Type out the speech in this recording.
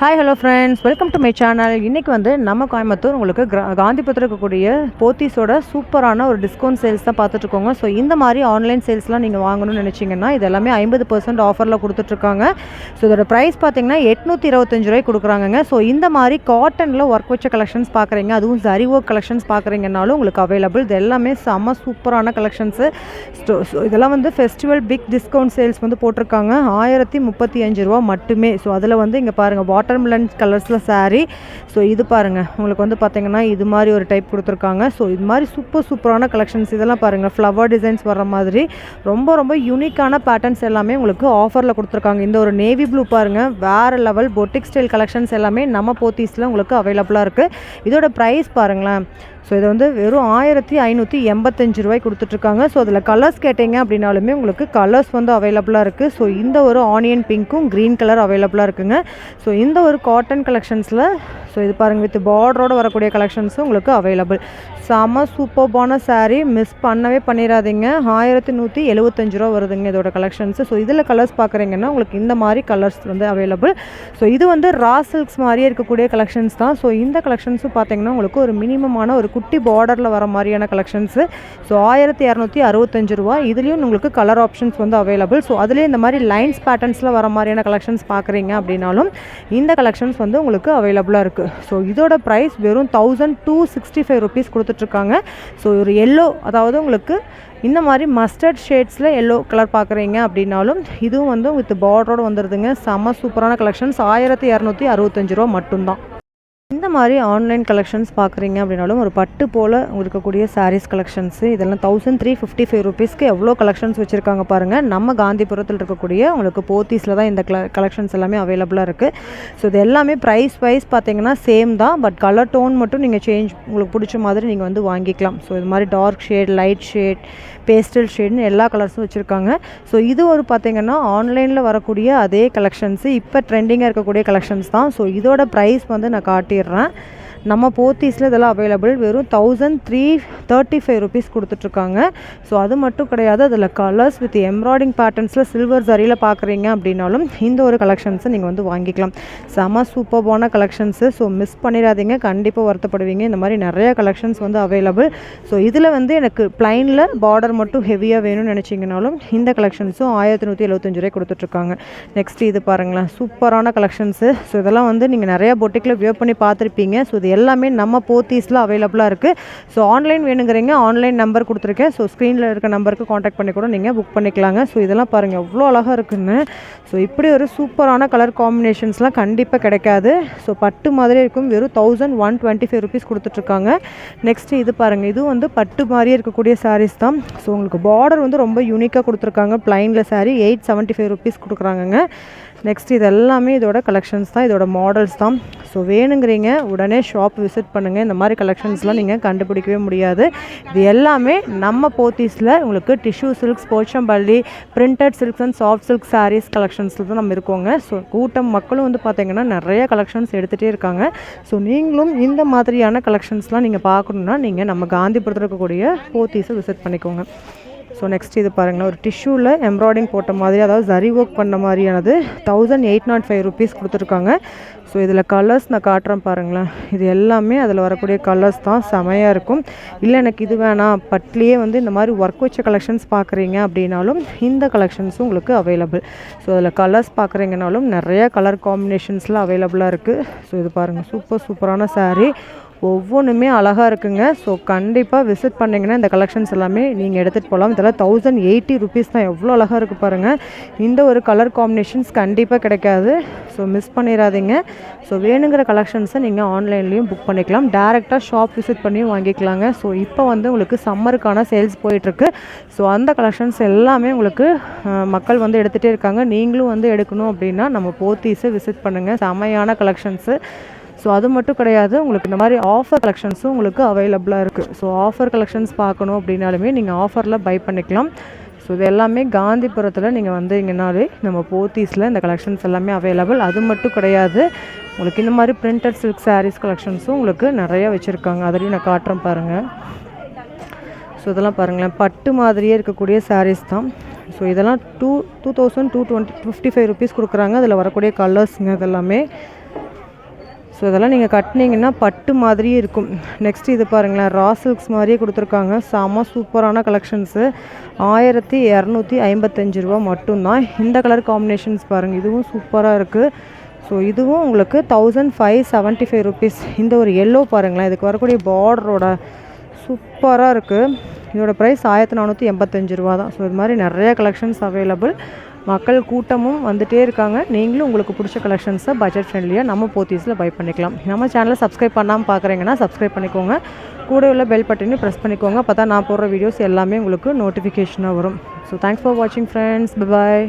Hi hello friends welcome to my channel இன்றைக்கி வந்து நம்ம கோயம்புத்தூர் உங்களுக்கு கிரா காந்திபுரத்தில் இருக்கக்கூடிய போத்தீஸோட சூப்பரான ஒரு டிஸ்கவுண்ட் சேல்ஸ் தான் பார்த்துட்ருக்கோங்க ஸோ இந்த மாதிரி ஆன்லைன் சேல்ஸ்லாம் நீங்கள் வாங்கணும்னு நினச்சிங்கன்னா இது எல்லாமே ஐம்பது பர்சன்ட் ஆஃபரில் கொடுத்துட்ருக்காங்க. ஸோ இதோட ப்ரைஸ் பார்த்தீங்கன்னா எட்நூற்றி இருபத்தஞ்சு ரூபாய் கொடுக்குறாங்கங்க. ஸோ இந்த மாதிரி காட்டனில் ஒர்க் வச்ச கலெக்ஷன்ஸ் பார்க்குறீங்க அதுவும் ஜரி ஒர்க் கலெக்ஷன்ஸ் பார்க்குறீங்கனாலும் உங்களுக்கு அவைலபிள் இது எல்லாமே செம்ம சூப்பரான கலெக்ஷன்ஸு ஸோ இதெல்லாம் வந்து ஃபெஸ்டிவல் பிக் டிஸ்கவுண்ட் சேல்ஸ் வந்து போட்டிருக்காங்க. ஆயிரத்தி முப்பத்தி அஞ்சு ரூபா மட்டுமே. ஸோ அதில் வந்து இங்கே பாருங்கள் வாட்டர்மெலன் கலர்ஸில் சாரீ ஸோ இது பாருங்கள் உங்களுக்கு வந்து பார்த்தீங்கன்னா இது மாதிரி ஒரு டைப் கொடுத்துருக்காங்க. ஸோ இது மாதிரி சூப்பர் சூப்பரான கலெக்ஷன்ஸ் இதெல்லாம் பாருங்கள் ஃப்ளவர் டிசைன்ஸ் வர மாதிரி. ரொம்ப ரொம்ப யூனிக்கான பேட்டர்ன்ஸ் எல்லாமே உங்களுக்கு ஆஃபரில் கொடுத்துருக்காங்க. இந்த ஒரு நேவி ப்ளூ பாருங்கள் வேறு லெவல் பொட்டிக் ஸ்டைல் கலெக்ஷன்ஸ் எல்லாமே நம்ம போத்தீஸில் உங்களுக்கு அவைலபிளாக இருக்குது இதோட ப்ரைஸ் பாருங்களேன். ஸோ இது வந்து வெறும் ஆயிரத்தி ஐநூற்றி எண்பத்தஞ்சு ரூபாய் கொடுத்துட்ருக்காங்க. ஸோ அதில் கலர்ஸ் கேட்டிங்க அப்படின்னாலுமே உங்களுக்கு கலர்ஸ் வந்து அவைலபிளாக இருக்குது ஸோ இந்த ஒரு ஆனியன் பிங்க்கும் க்ரீன் கலர் அவைலபிளாக இருக்குங்க. ஸோ இந்த ஒரு காட்டன் கலெக்ஷன்ஸில் ஸோ இது பாருங்கள் வித் பார்டரோடு வரக்கூடிய கலெக்ஷன்ஸும் உங்களுக்கு அவைலபிள் செம சூப்பர்பான சாரீ மிஸ் பண்ணவே பண்ணிடாதீங்க ஆயிரத்தி நூற்றி எழுபத்தஞ்சு ரூபா வருதுங்க இதோட கலெக்ஷன்ஸு ஸோ இதில் கலர்ஸ் பார்க்குறீங்கன்னா உங்களுக்கு இந்த மாதிரி கலர்ஸ் வந்து அவைலபிள் ஸோ இது வந்து ரா சில்க்ஸ் மாதிரியே இருக்கக்கூடிய கலெக்ஷன்ஸ் தான். ஸோ இந்த கலெக்ஷன்ஸும் பார்த்தீங்கன்னா உங்களுக்கு ஒரு மினிமமான ஒரு குட்டி பார்டரில் வர மாதிரியான கலெக்ஷன்ஸு ஸோ ஆயிரத்தி இரநூத்தி அறுபத்தஞ்சு ரூபா. இதுலேயும் உங்களுக்கு கலர் ஆப்ஷன்ஸ் வந்து அவைலபிள் ஸோ அதுலேயே இந்த மாதிரி லைன்ஸ் பேட்டர்ன்ஸில் வர மாதிரியான கலெக்ஷன்ஸ் பார்க்குறீங்க அப்படின்னாலும் இந்த கலெக்ஷன்ஸ் வந்து உங்களுக்கு அவைலபிளாக இருக்குது ஸோ இதோட ப்ரைஸ் வெறும் thousand two sixty five rupees கொடுத்துட்ருக்காங்க. ஸோ ஒரு எல்லோ அதாவது உங்களுக்கு இந்த மாதிரி மஸ்டர்ட் ஷேட்ஸில் எல்லோ கலர் பார்க்குறீங்க அப்படின்னாலும் இதுவும் வந்து வித் பார்டரோடு வந்துடுதுங்க செம்ம சூப்பரான கலெக்ஷன்ஸ் ஆயிரத்தி இரநூத்தி அறுபத்தஞ்சு ரூபா மட்டும்தான். இந்த மாதிரி ஆன்லைன் கலெக்ஷன்ஸ் பார்க்குறீங்க அப்படின்னாலும் ஒரு பட்டு போல் இருக்கக்கூடிய சாரீஸ் கலெக்ஷன்ஸு இதெல்லாம் தௌசண்ட் த்ரீ ஃபிஃப்டி ஃபைவ் ருபீஸ்க்கு எவ்வளோ கலெக்ஷன்ஸ் வச்சுருக்காங்க பாருங்கள் நம்ம காந்திபுரத்தில் இருக்கக்கூடிய உங்களுக்கு போத்தீஸில் தான் இந்த கலெக்ஷன்ஸ் எல்லாமே அவைலபிளாக இருக்குது ஸோ இது எல்லாமே ப்ரைஸ் வைஸ் பார்த்தீங்கன்னா சேம் தான். பட் கலர் டோன் மட்டும் நீங்கள் சேஞ்ச் உங்களுக்கு பிடிச்ச மாதிரி நீங்கள் வந்து வாங்கிக்கலாம். ஸோ இது மாதிரி dark shade light shade pastel ஷேட்னு எல்லா கலர்ஸும் வச்சுருக்காங்க. ஸோ இது ஒரு பார்த்தீங்கன்னா ஆன்லைனில் வரக்கூடிய அதே கலெக்ஷன்ஸு இப்போ ட்ரெண்டிங்காக இருக்கக்கூடிய கலெக்ஷன்ஸ் தான். ஸோ இதோட ப்ரைஸ் வந்து நான் காட்டி சொல்லிடுறேன். நம்ம போத்தீஸில் இதெல்லாம் அவைலபிள் வெறும் thousand three thirty five rupees கொடுத்துட்ருக்காங்க. ஸோ அது மட்டும் கிடையாது. அதில் கலர்ஸ் வித் எம்ப்ராய்டிங் பேட்டர்ன்ஸில் சில்வர் சரியில் பார்க்குறீங்க அப்படின்னாலும் இந்த ஒரு கலெக்ஷன்ஸை நீங்கள் வந்து வாங்கிக்கலாம். செம சூப்பர்பான கலெக்ஷன்ஸு ஸோ மிஸ் பண்ணிடாதீங்க. கண்டிப்பாக வருத்தப்படுவீங்க. இந்த மாதிரி நிறைய கலெக்ஷன்ஸ் வந்து அவைலபிள் ஸோ இதில் வந்து எனக்கு ப்ளைனில் பார்டர் மட்டும் ஹெவியாக வேணும்னு நினச்சிங்கனாலும் இந்த கலெக்ஷன்ஸும் ஆயிரத்தி நூற்றி எழுபத்தஞ்சு ரூபாய் கொடுத்துட்ருக்காங்க. நெக்ஸ்ட் இது பாருங்களேன். சூப்பரான கலெக்ஷன்ஸு ஸோ இதெல்லாம் வந்து நீங்கள் நிறையா பொட்டிக்கில் வியர் பண்ணி பார்த்துருப்பீங்க. ஸோ இது எல்லாமே நம்ம போத்தீஸில் அவைலபிளாக இருக்குது ஸோ ஆன்லைன் வேணுங்கிறீங்க ஆன்லைன் நம்பர் கொடுத்துருக்கேன். ஸோ ஸ்க்ரீனில் இருக்க நம்பருக்கு காண்டாக்ட் பண்ணி கூட நீங்கள் புக் பண்ணிக்கலாங்க. ஸோ இதெல்லாம் பாருங்கள் எவ்வளோ அழகாக இருக்குன்னு. ஸோ இப்படி ஒரு சூப்பரான கலர் காம்பினேஷன்ஸ்லாம் கண்டிப்பாக கிடைக்காது. ஸோ பட்டு மாதிரி இருக்கும். வெறும் thousand one twenty five rupees கொடுத்துட்ருக்காங்க. நெக்ஸ்ட்டு இது பாருங்கள் இது வந்து பட்டு மாதிரியே இருக்கக்கூடிய சாரீஸ் தான். ஸோ உங்களுக்கு பார்டர் வந்து ரொம்ப யூனிக்காக கொடுத்துருக்காங்க. ப்ளைனில் sari eight seventy five rupees கொடுக்குறாங்கங்க. Next இது எல்லாமே இதோட கலெக்ஷன்ஸ் தான் இதோட மாடல்ஸ் தான். ஸோ வேணுங்கிறீங்க உடனே ஷாப் விசிட் பண்ணுங்கள் இந்த மாதிரி கலெக்ஷன்ஸ்லாம் நீங்கள் கண்டுபிடிக்கவே முடியாது. இது எல்லாமே நம்ம போத்தீஸில் உங்களுக்கு tissue silks Pochampalli printed silks and soft silk saris கலெக்ஷன்ஸில் தான் நம்ம இருக்கோங்க. ஸோ கூட்டம் மக்களும் வந்து பார்த்திங்கன்னா நிறைய கலெக்ஷன்ஸ் எடுத்துகிட்டே இருக்காங்க. ஸோ நீங்களும் இந்த மாதிரியான கலெக்ஷன்ஸ்லாம் நீங்கள் பார்க்கணுன்னா நீங்கள் நம்ம காந்திபுரத்தில் இருக்கக்கூடிய போத்தீஸை விசிட் பண்ணிக்கோங்க. ஸோ நெக்ஸ்ட் இது பாருங்களேன். ஒரு டிஷ்யூவில் எம்ப்ராய்டிங் போட்ட மாதிரி அதாவது ஜரி ஒர்க் பண்ண மாதிரியானது thousand eight naught five rupees கொடுத்துருக்காங்க. ஸோ இதில் கலர்ஸ் நான் காட்டுறேன் பாருங்களேன். இது எல்லாமே அதில் வரக்கூடிய கலர்ஸ் தான். செமையாக இருக்கும். இல்லை எனக்கு இது வேணாம். பட்லேயே வந்து இந்த மாதிரி ஒர்க் வச்ச கலெக்ஷன்ஸ் பார்க்குறீங்க அப்படின்னாலும் இந்த கலெக்ஷன்ஸும் உங்களுக்கு அவைலபிள் ஸோ அதில் கலர்ஸ் பார்க்குறீங்கனாலும் நிறையா கலர் காம்பினேஷன்ஸ்லாம் அவைலபிளாக இருக்குது ஸோ இது பாருங்கள் சூப்பர் சூப்பரான சாரீ ஒவ்வொன்றுமே அழகாக இருக்குங்க. ஸோ கண்டிப்பாக விசிட் பண்ணிங்கன்னா இந்த கலெக்ஷன்ஸ் எல்லாமே நீங்கள் எடுத்துகிட்டு போகலாம் இதெல்லாம் தௌசண்ட் எயிட்டி ருபீஸ் தான். எவ்வளோ அழகாக இருக்குது பாருங்கள் இந்த ஒரு கலர் காம்பினேஷன்ஸ் கண்டிப்பாக கிடைக்காது. ஸோ மிஸ் பண்ணிடாதீங்க ஸோ வேணுங்கிற கலெக்ஷன்ஸை நீங்கள் ஆன்லைன்லேயும் புக் பண்ணிக்கலாம். டேரெக்டாக ஷாப் விசிட் பண்ணியும் வாங்கிக்கலாங்க. ஸோ இப்போ வந்து உங்களுக்கு சம்மருக்கான சேல்ஸ் போயிட்டுருக்கு. ஸோ அந்த கலெக்ஷன்ஸ் எல்லாமே உங்களுக்கு மக்கள் வந்து எடுத்துகிட்டே இருக்காங்க. நீங்களும் வந்து எடுக்கணும் அப்படின்னா நம்ம போத்தீஸை விசிட் பண்ணுங்கள் செமையான கலெக்ஷன்ஸு ஸோ அது மட்டும் கிடையாது உங்களுக்கு இந்த மாதிரி ஆஃபர் கலெக்ஷன்ஸும் உங்களுக்கு அவைலபிளாக இருக்குது ஸோ ஆஃபர் கலெக்ஷன்ஸ் பார்க்கணும் அப்படின்னாலுமே நீங்கள் ஆஃபரில் பை பண்ணிக்கலாம். ஸோ இது எல்லாமே காந்திபுரத்தில் நீங்கள் வந்தீங்கன்னாலே நம்ம போத்தீஸில் இந்த கலெக்ஷன்ஸ் எல்லாமே அவைலபிள் அது மட்டும் கிடையாது உங்களுக்கு இந்த மாதிரி பிரிண்டட் சில்க் சாரீஸ் கலெக்ஷன்ஸும் உங்களுக்கு நிறையா வச்சுருக்காங்க. அதிலையும் நான் காட்டுறேன் பாருங்கள் ஸோ இதெல்லாம் பாருங்களேன். பட்டு மாதிரியே இருக்கக்கூடிய சாரீஸ் தான். ஸோ இதெல்லாம் two two thousand two twenty fifty five rupees கொடுக்குறாங்க. அதில் வரக்கூடிய கலர்ஸுங்க இதெல்லாமே. ஸோ இதெல்லாம் நீங்கள் கட்டினீங்கன்னா பட்டு மாதிரியே இருக்கும். நெக்ஸ்ட் இது பாருங்களேன் ரா சில்க்ஸ் மாதிரியே கொடுத்துருக்காங்க. செம்ம சூப்பரான கலெக்ஷன்ஸு ஆயிரத்தி இரநூத்தி ஐம்பத்தஞ்சு ரூபா மட்டும்தான். இந்த கலர் காம்பினேஷன்ஸ் பாருங்கள் இதுவும் சூப்பராக இருக்குது ஸோ இதுவும் உங்களுக்கு thousand five seventy five rupees இந்த ஒரு எல்லோ பாருங்களேன் இதுக்கு வரக்கூடிய பார்டரோட சூப்பராக இருக்குது இதோட ப்ரைஸ் ஆயிரத்தி நானூற்றி எண்பத்தஞ்சு ரூபா தான். ஸோ இது மாதிரி நிறைய கலெக்ஷன்ஸ் அவைலபிள் மக்கள் கூட்டமும் வந்துகிட்டே இருக்காங்க. நீங்களும் உங்களுக்கு பிடிச்ச கலெக்ஷன்ஸை பட்ஜெட் ஃப்ரெண்ட்லியாக நம்ம போத்தீஸில் பை பண்ணிக்கலாம். நம்ம சேனலை சப்ஸ்கிரைப் பண்ணாமல் பார்க்குறீங்கன்னா சப்ஸ்கிரைப் பண்ணிக்கோங்க. கூட உள்ள பெல் பட்டனையும் ப்ரெஸ் பண்ணிக்கோங்க. அப்போ தான் நான் போடுற வீடியோஸ் எல்லாமே உங்களுக்கு நோட்டிஃபிகேஷனாக வரும். ஸோ தேங்க்ஸ் ஃபார் வாட்சிங் ஃப்ரெண்ட்ஸ் பாய்